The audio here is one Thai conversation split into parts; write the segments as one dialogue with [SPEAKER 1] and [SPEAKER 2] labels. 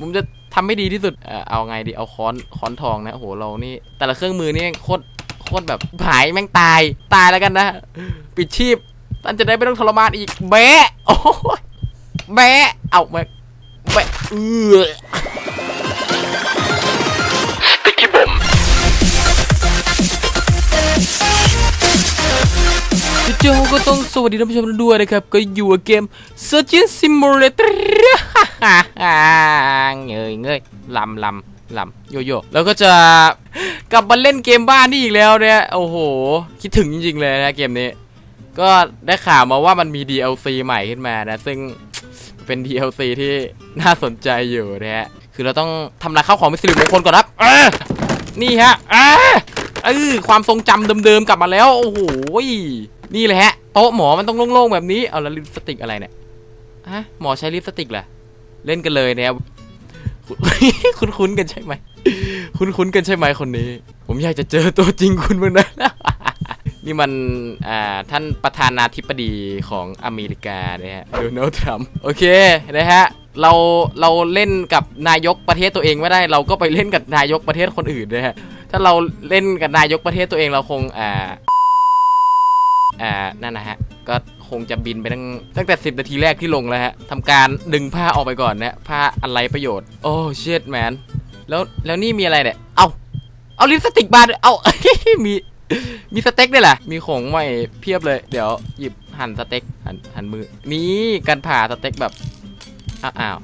[SPEAKER 1] ผมจะทำให้ดีที่สุดเอ่อเอาไงดี เอาค้อน ค้อนทองนะ โอ้โห เรานี่ แต่ละเครื่องมือนี่โคตร โคตรแบบหายแม่งตาย ตายแล้วกันนะ ปิดชีพ ท่านจะได้ไม่ต้องทรมานอีก แบะโอ้ยแบะเอาแบะแบะเออพี่โจก็ต้องสวัสดีท่านผู้ชมด้วยนะครับ ก็อยู่กับเกม Surgeon Simulator เงยเงยลำลำลำโยโย่แล้วก็จะกลับมาเล่นเกมบ้านนี่อีกแล้วเนี่ยโอ้โห คิดถึงจริงๆเลยนะเกมนี้ ก็ได้ข่าวมาว่ามันมี DLC ใหม่ขึ้นมานะ ซึ่งเป็น DLC ที่น่าสนใจอยู่นะฮะคือเราต้องทำลายข้าวของเป็นสิริมงคลก่อนครับเออนี่ฮะเออเออความทรงจำเดิมๆกลับมาแล้ว โอ้โหนี่เลยฮะ โต๊ะหมอมันต้องโล่งๆแบบนี้ เอาแล้วลิปสติกอะไรเนี่ยฮะหมอใช้ลิปสติกเหรอ เล่นกันเลยนะครับคุ้นๆกันใช่ไหมคุ้นๆกันใช่ไหมคนนี้ ผมอยากจะเจอตัวจริงคุณบ้างนะนี่มันอ่าท่านประธานาธิบดีของอเมริกานะฮะโดนัลด์ทรัมป์โอเคนะฮะเราเราเล่นกับนายกประเทศตัวเองไม่ได้ เราก็ไปเล่นกับนายกประเทศคนอื่นนะฮะถ้าเราเล่นกับนายกประเทศตัวเองเราคงอ่าอ่านั่นนะฮะก็ คงจะบินไปตั้งตั้งแต่ 10 นาทีแรกที่ลงแล้วฮะทำการดึงผ้าออกไปก่อนนะผ้าอะไรประโยชน์ โอ้เชิดแมนแล้วแล้วนี่มีอะไรเนี่ย เอาเอาลิปสติกมาด้วยเอามีมีสเต็กด้วยแหละมีของใหม่เพียบเลย เดี๋ยวหยิบหั่นสเต็กหั่นหั่นมือ นี่การผ่าสเต็กแบบอ้าวอ้าว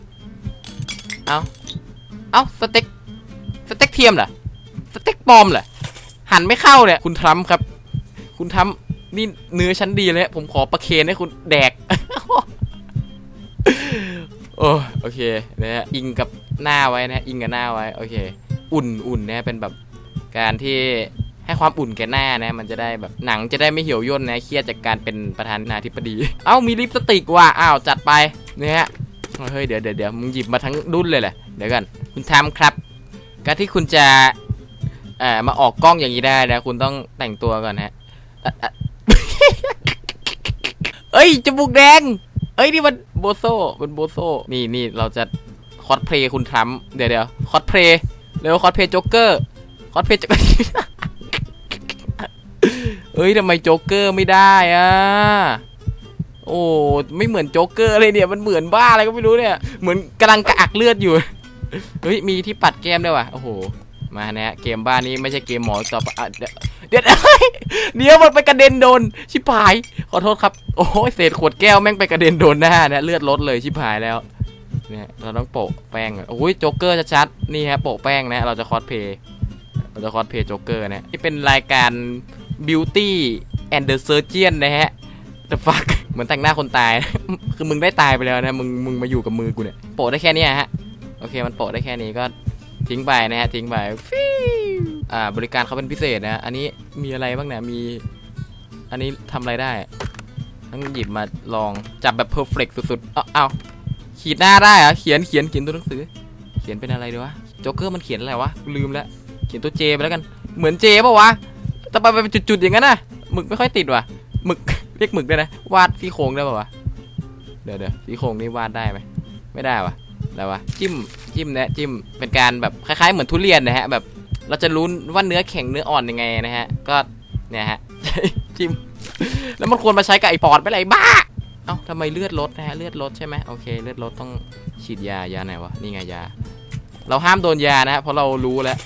[SPEAKER 1] เอาเอาสเต็กสเต็กเทียมเหรอสเต็กปลอมเหรอหั่นไม่เข้าเนี่ย คุณทรัมป์ครับ คุณทรัมป์ นี่เนื้อชั้นดีเลย ผมขอประเคนให้คุณแดก โอ้โอเคนะฮะอิงกับหน้าไว้นะอิงกับหน้าไว้ โอเค อุ่นอุ่นนะเป็นแบบการที่ให้ความอุ่นแก่หน้านะ มันจะได้แบบหนังจะได้ไม่เหี่ยวย่นนะเครียดจากการเป็นประธานาธิบดี เอ้ามีลิปสติกว่ะอ้าวจัดไปเนี่ยฮะเฮ้ยเดี๋ยวเดี๋ยวเดี๋ยวมึงหยิบมาทั้งดุนเลยแหละเดี๋ยวกันคุณทำครับ การที่คุณจะเอ่อมาออกกล้องอย่างนี้ได้นะคุณต้องแต่งตัวก่อนฮะอะอะ เอ้ยจมูกแดง เอ้ยนี่มันโบโซมันโบโซนี่นี่เราจะคอสเพลย์คุณทรัมป์เดี๋ยวเดี๋ยวคอสเพลย์เร็วคอสเพลย์โจ๊กเกอร์คอสเพลย์เอ้ยทำไมโจ๊กเกอร์ไม่ได้อะโอ้ไม่เหมือนโจ๊กเกอร์เลยเนี่ยมันเหมือนบ้าอะไรก็ไม่รู้เนี่ยเหมือนกำลังกระอักเลือดอยู่เฮ้ยมีที่ปัดแก้มด้วยว่ะโอ้โหมานะเกมบ้านนี้ไม่ใช่เกมหมอต่อไปอะเดี๋ยวเดี๋ยวเดี๋ยวมันไปกระเด็นโดนชิบหาย ขอโทษครับ โอ้ยเศษขวดแก้วแม่งไปกระเด็นโดนหน้านี่ยเลือดลดเลยชิบหายแล้วเนี่ยเราต้องโปะแป้งอนโอ้ยโจ๊กเกอร์ชัดๆนี่ฮะโปะแป้งนะเราจะคอสเพย์เราจะคอสเพย์โจ๊กเกอร์นะที่เป็นรายการ Beauty and the Surgeon นะฮะ the fuck เหมือนแต่งหน้าคนตาย คือมึงได้ตายไปแล้วนะมึงมึงมาอยู่กับมือกูเนี่ยโปะได้แค่นี้ฮะโอเคมันโปะได้แค่นี้ก็ทิ้งไปนะฮะทิ้งไปฟิว อ่าบริการเขาเป็นพิเศษนะ อันนี้มีอะไรบ้างเนี่ย มี อันนี้ทำอะไรได้ ต้องหยิบมาลองจับแบบเพอร์เฟกสุดๆ เอาเอาขีดหน้าได้เหรอเขียนเขียนเขียนตัวหนังสือ เขียนเป็นอะไรดีวะโจ๊กเกอร์มันเขียนอะไรวะลืมแล้วเขียนตัวเจไปแล้วกัน เหมือนเจป่าวะแต่ไปเป็นจุดๆอย่างนั้นน่ะหมึกไม่ค่อยติดว่ะหมึกเรียกหมึกได้นะวาดซี่โครงได้ป่าวะเดี๋ยวเดี๋ยวซี่โครงนี่วาดได้ไหมไม่ได้วะแล้ววะจิ้มจิ้มนะจิ้มเป็นการแบบคล้ายๆเหมือนทุเรียนนะฮะแบบ เราจะรู้ว่าเนื้อแข็งเนื้ออ่อนยังไงนะฮะ ก็เนี่ยฮะจิ้มแล้วมันควรมาใช้กับไอปอดไปไรบ้า เอ้าทำไมเลือดลดนะฮะเลือดลดใช่ไหมโอเคเลือดลดต้องฉีดยายาไหนวะนี่ไงยา เราห้ามโดนยานะฮะเพราะเรารู้แล้ว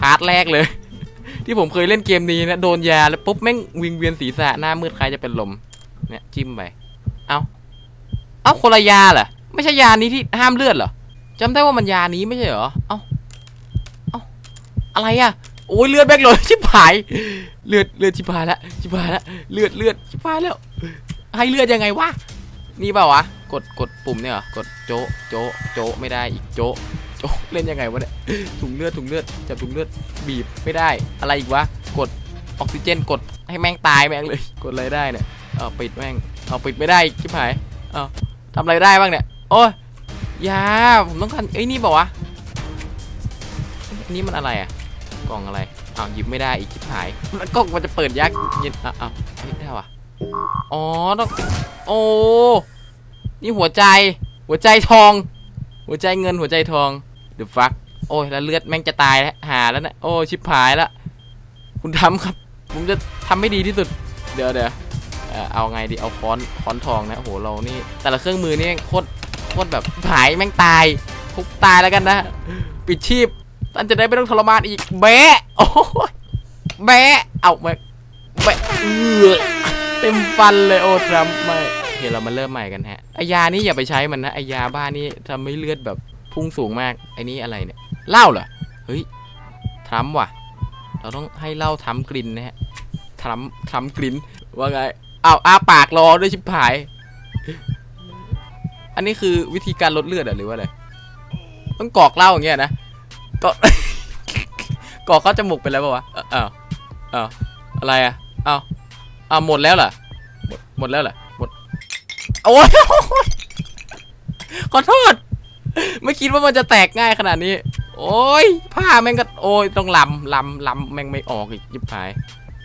[SPEAKER 1] พาร์ทแรกเลย ที่ผมเคยเล่นเกมนี้นะโดนยาแล้วปุ๊บแม่งวิงเวียนศีรษะหน้ามืดคล้ายจะเป็นลมเนี่ยจิ้มไปเอาเอ้าคนละยาเหรอไม่ใช่ยานี้ที่ห้ามเลือดเหรอจำได้ว่ามันยานี้ไม่ใช่เหรอเอาเอา อะไรอะโอ้ยเลือดแบกเลยชิบหาย เลือดเลือดชิบหายละชิบหายละเลือดเลือดชิบหายแล้ว ให้เลือดยังไงวะนี่เปล่าวะกดกดปุ่มเนี่ยเหรอกดโจะโจะโจะไม่ได้อีกโจะโจะเล่นยังไงวะเนี่ยถุงเลือดถุงเลือดจับถุงเลือดบีบไม่ได้ อะไรอีกวะกดออกซิเจนกดให้แม่งตายแม่งเลยกดอะไรได้เนี่ยเอาปิดแม่งเอาปิดไม่ได้ชิบหายเอาทำอะไรได้บ้างเนี่ยโอ้ยยาผมต้องการเอ้ยนี่บอกวะนนี้มันอะไรอะ กล่องอะไรอ้าวหยิบไม่ได้อีกชิบหายแล้วกล่องมันจะเปิดยากย็นอ้าวอ้าวเฮ้ยได้วะอ๋อต้องโอ้นี่หัวใจ หัวใจทอง หัวใจเงินหัวใจทองเดือะฟักโอ้ยแล้วเลือดแม่งจะตายแล้วหาแล้วนะโอ้ชิบหายละคุณทำครับ ผมจะทำให้ดีที่สุด เดี๋ยวเดี๋ยวเออเอาไงดีเอาค้อนค้อนทองนะโอ้โหเรานี่ แต่ละเครื่องมือนี่โคตรโคตรแบบหายแม่งตายทุกตายแล้วกันนะ ปิดชีพ ท่านจะได้ไม่ต้องทรมานอีก แบะโอ้ยแบะเอาแบะแบะเอือเต็มฟันเลยโอ้ทรัมป์ไม่โอเคเรามาเริ่มใหม่กันฮะไอยานี่อย่าไปใช้มันนะไอยาบ้านี่ทำให้เลือดแบบพุ่งสูงมากไอนี่อะไรเนี่ยเหล้าเหรอเฮ้ยทรัมป์ว่ะ เราต้องให้เหล้าทำกลิ่นนะฮะทรัมป์ทำกลิ่นว่าไงอ้าวอ้าปากรอด้วยชิบหาย อันนี้คือวิธีการลดเลือดเหรอหรือว่าอะไรต้องกรอกเหล้าอย่างเงี้ยนะ ก็กรอเข้าจมูกไปแล้วป่าวะอ้าวอ้าวอะไรอะอ้าวอ้าวหมดแล้วเหรอหมดหมดแล้วเหรอหมดโอ้ยขอโทษ ไม่คิดว่ามันจะแตกง่ายขนาดนี้ โอ้ยผ้าแม่งก็โอ้ยต้องลำลำลำแม่งไม่ออกอีกยิบหาย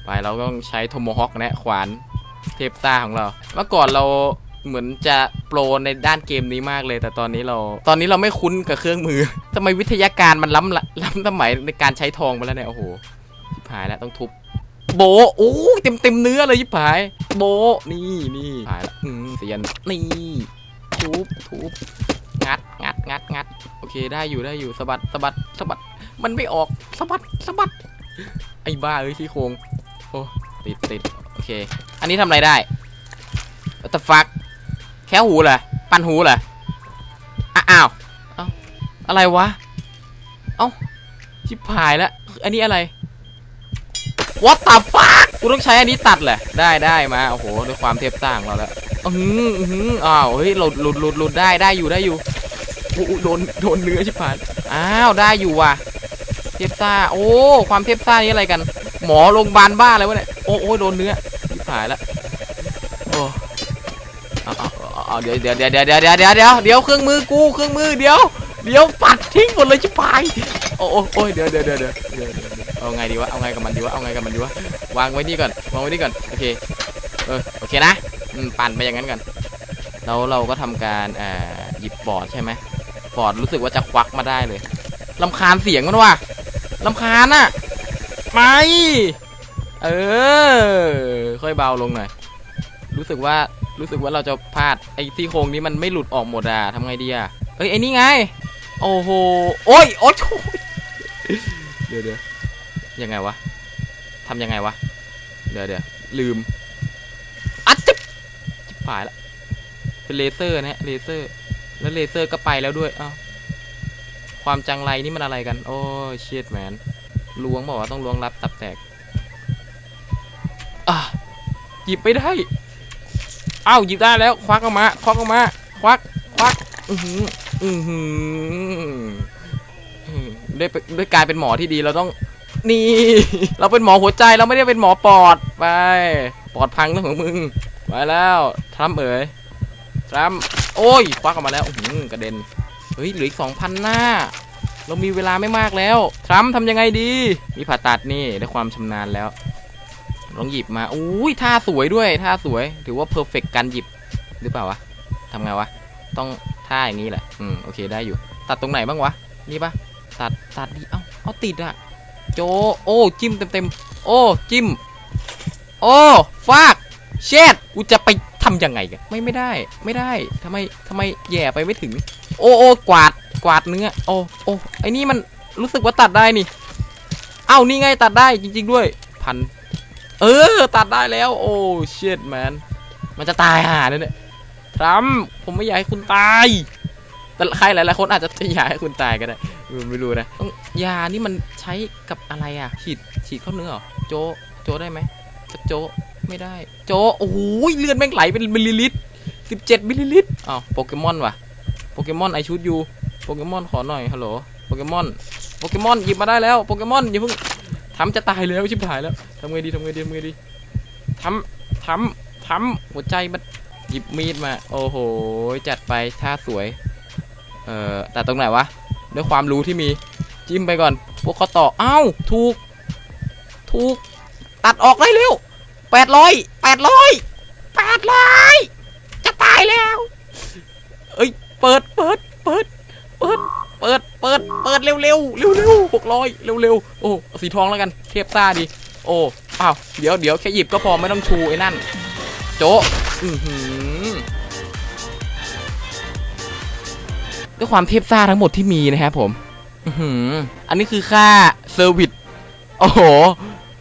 [SPEAKER 1] ไปเราก็ต้องใช้โทโมฮอคนะขวานเทพซ่าของเรา เมื่อก่อนเรา เหมือนจะโปรในด้านเกมนี้มากเลย แต่ตอนนี้เรา ตอนนี้เราไม่คุ้นกับเครื่องมือ ทำไมวิทยาการมันล้ำล้ำสมัยในการใช้ทองไปแล้วเนี่ย โอ้โหยิบหายแล้วต้องทุบ โบโอ้เต็มเต็มเนื้อเลยยิบหาย โบ นี่นี่หายละอืมเสียน นี่ ทุบทุบงัดงัดงัดงัด โอเค ได้อยู่ได้อยู่สะบัดสะบัดสะบัด มันไม่ออกสะบัดสะบัด ไอ้บ้าเอ้ยที่โครงโอ้ติดติดโอเค อันนี้ทำอะไรได้ What the fuck ค่หูเหรอปันหูเหรออะอ้าวเอ้าอะไรวะ เอ้าชิบหายแล้วอันนี้อะไร What the fuck กูต้องใช้อันนี้ตัดเหรอได้ได้มา โอ้โห ด้วยความเทพสร้างเราแล้วอือหืออื้อหืออ้าว เฮ้ย หลุดหลุดหลุดหลุดได้ ได้อยู่ ได้อยู่โอ้โหโดน โดนเนื้อชิบหาย อ้าว ได้อยู่ว่ะ เทพซ่า โอ้ ความเทพซ่านี่อะไรกัน หมอโรงพยาบาลบ้าอะไรวะเนี่ย โอ้โอ้โดนเนื้อชิบหายแล้ว เอาเดี๋ยวเดี๋ยวเดี๋ยวเดี๋ยวเดี๋ยวเดี๋ยวเดี๋ยวเดี๋ยวเดี๋ยวเครื่องมือกูเครื่องมือเดี๋ยวเดี๋ยวปัดทิ้งหมดเลยชิบหายโอ้โอ้ยเดี๋ยวเดี๋ยวเดี๋ยวเดี๋ยวเอาไงดีวะเอาไงกับมันดีวะเอาไงกับมันดีวะวางไว้นี่ก่อนวางไว้นี่ก่อนโอเคเออโอเคนะปั่นไปอย่างนั้นก่อนแล้วเราก็ทำการอ่อหยิบบอร์ดใช่ไหมบอร์ดรู้สึกว่าจะควักมาได้เลยลำคาญเสียงมันว่ะลำคาญอะไม่เออค่อยเบาลงหน่อยรู้สึกว่า รู้สึกว่าเราจะพลาดไอ้ซี่โครงนี้มันไม่หลุดออกหมดอะทำไงดีอะเอ้ยไอ้นี่ไง โอ้โหโอ้ยโอ้ยเดี๋ยวเดี๋ยวยังไงวะทำยังไงวะเดี๋ยวเดี๋ยวลืมอัดจิ๊บจิ๊บหายละเป็นเลเซอร์นะฮะเลเซอร์ แล้วเลเซอร์ก็ไปแล้วด้วยอ้าวความจังไรนี่มันอะไรกัน โอ้เชียดแมนล้วงบอกว่าต้องล้วงรับตับแตกอะหยิบไม่ได้ อ้าวหยิบได้แล้ว ควักออกมาควักออกมา ควักควักอือหืออือหือด้วยด้วยการเป็นหมอที่ดีเราต้องนี่ เราเป็นหมอหัวใจเราไม่ได้เป็นหมอปอดไป ปอดพังเรื่องของมึงไปแล้วทรัมเอ๋ยทรัมโอ้ยควักออกมาแล้วอื้อหือกระเด็นเฮ้ยเหลืออีกสองพันหน้า เรามีเวลาไม่มากแล้ว ทรัมทำยังไงดี มีผ่าตัดนี่ได้ความชำนาญแล้ว ลองหยิบมาอุ้ยท่าสวยด้วยท่าสวย ถือว่าเพอร์เฟกการหยิบหรือเปล่าวะทำไงวะ ต้องท่าอย่างนี้แหละ อืม โอเคได้อยู่ ตัดตรงไหนบ้างวะ นี่ปะตัด ตัดดิเอ้า เอาติดอะโจ โอ้ จิ้มเต็มเต็มโอ้ จิ้ม โอ้ ฟากเช็ดกูจะไปทำยังไงกัน ไม่ ไม่ได้ ไม่ได้ทำไมทำไมแย่ไปไม่ถึง โอ้โอ้กวาด กวาดเนื้อ โอ้ โอ้ ไอ้นี่มันรู้สึกว่าตัดได้นี่ เอ้า นี่ไงตัดได้จริง ๆ ด้วย พัน เออ ตัดได้แล้ว โอ้เชิดแมนมันจะตายห่าเนี่ยเนี่ยทรัมป์ผมไม่อยากให้คุณตาย แต่ใครหลายๆคนอาจจะอยากให้คุณตายก็ได้ ไม่รู้นะยานี่มันใช้กับอะไรอะ ฉีด ฉีดเข้าเนื้อเหรอ โจ โจได้ไหมโจ ไม่ได้ โจ โอ้โหเลือดแม่งไหลเป็นมิลลิลิตรสิบเจ็ดมิลลิลิตรอ้าวโปเกมอนว่ะ โปเกมอนไอชุดยู โปเกมอนขอหน่อย ฮัลโหล โปเกมอน โปเกมอนหยิบมาได้แล้ว โปเกมอนอย่าเพิ่ง ทำจะตายแล้วชิบหายแล้วทำไงดีทำไงดีทำไงดีทำทำทำหัวใจมันหยิบมีดมา โอ้โห จัดไปท่าสวย เอ่อแต่ตรงไหนวะด้วยความรู้ที่มีจิ้มไปก่อน พวกเขาต่ออ้าวถูก ถูก ตัดออกได้เร็วแปดร้อยแปดร้อยแปดร้อยจะตายแล้ว เอ้ย เปิดเปิด ปิดเร็วเร็วเร็วเร็วหกร้อยเร็วเร็วโอ้สีทองแล้วกันเทพซ่าดีโอ้อ้าวเดี๋ยวเดี๋ยวแค่หยิบก็พอไม่ต้องชูไอ้นั่น โจะอือหือด้วยความเทพซ่าทั้งหมดที่มีนะครับผมอือหืออันนี้คือค่าเซอร์วิสโอ้โห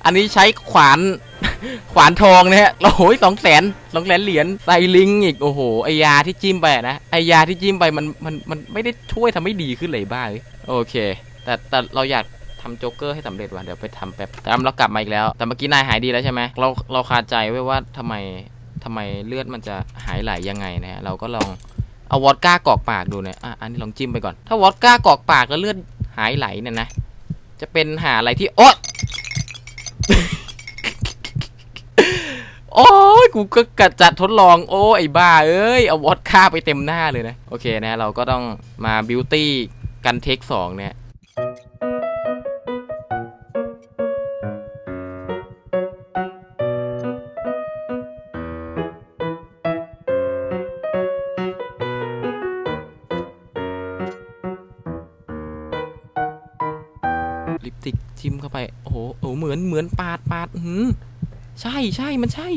[SPEAKER 1] อันนี้ใช้ขวาน ขวานทองนะฮะโอ้โหสองแสนสองแสนเหรียญใส่ลิงอีกโอ้โหไอยาที่จิ้มไปนะไอยาที่จิ้มไปมันมันมันไม่ได้ช่วยทำให้ดีขึ้นเลยบ้าโอเค แต่แต่เราอยากทำโจ๊กเกอร์ให้สำเร็จว่ะเดี๋ยวไปทำแป๊บแต่เรากลับมาอีกแล้ว แต่เมื่อกี้นายหายดีแล้วใช่ไหมเราเราคาใจไว้ว่าทำไมทำไมเลือดมันจะหายไหลยังไงนะฮะเราก็ลองเอาวอดก้ากรอกปากดูเนี่ยอะอันนี้ลองจิ้มไปก่อน ถ้าวอดก้ากรอกปากแล้วเลือดหายไหลเนี่ยนะ จะเป็นหาอะไรที่โอ๊ะ โอ้ยกูก็กะจัดทดลองโอ้ไอ้บ้าเอ้ยเอาวอดค่าไปเต็มหน้าเลยนะ โอเคนะเราก็ต้องมาบิวตี้กันเทคสองเนี่ยลิปติกจิ้มเข้าไป โอ้โหโอ้เหมือนเหมือนปาดปาดหือ ใช่ใช่มันใช่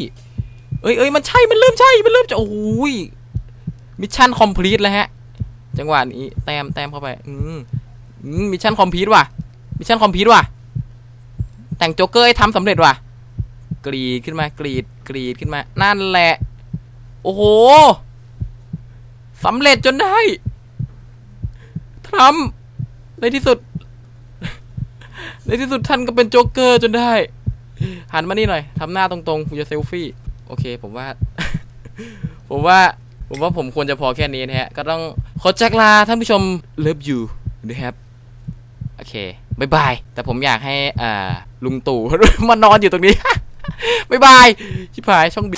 [SPEAKER 1] เอ้ยเอ้ยมันใช่มันเริ่มใช่มันเริ่มจะโอ้ยมิชชั่นคอมพลีทแล้วฮะ จังหวะนี้แต้มแต้มเข้าไป อืมมิชชั่นคอมพลีทว่ะมิชชั่นคอมพลีทว่ะ แต่งโจ๊กเกอร์ให้ทำสำเร็จว่ะ กรีดขึ้นมากรีดกรีดขึ้นมา นั่นแหละ โอ้โหสำเร็จจนได้ทำในที่สุด ในที่สุดท่านก็เป็นโจ๊กเกอร์จนได้ หันมานี่หน่อยทำหน้าตรงๆผมจะเซลฟี่โอเค ผมว่า ผมว่า ผมว่าผมควรจะพอแค่นี้นะฮะ ก็ต้องขอจากลาท่านผู้ชมเลิฟยูนะครับโอเคบายบาย แต่ผมอยากให้อ่าลุงตู่มานอนอยู่ตรงนี้บายบายชิบหายช่องบิ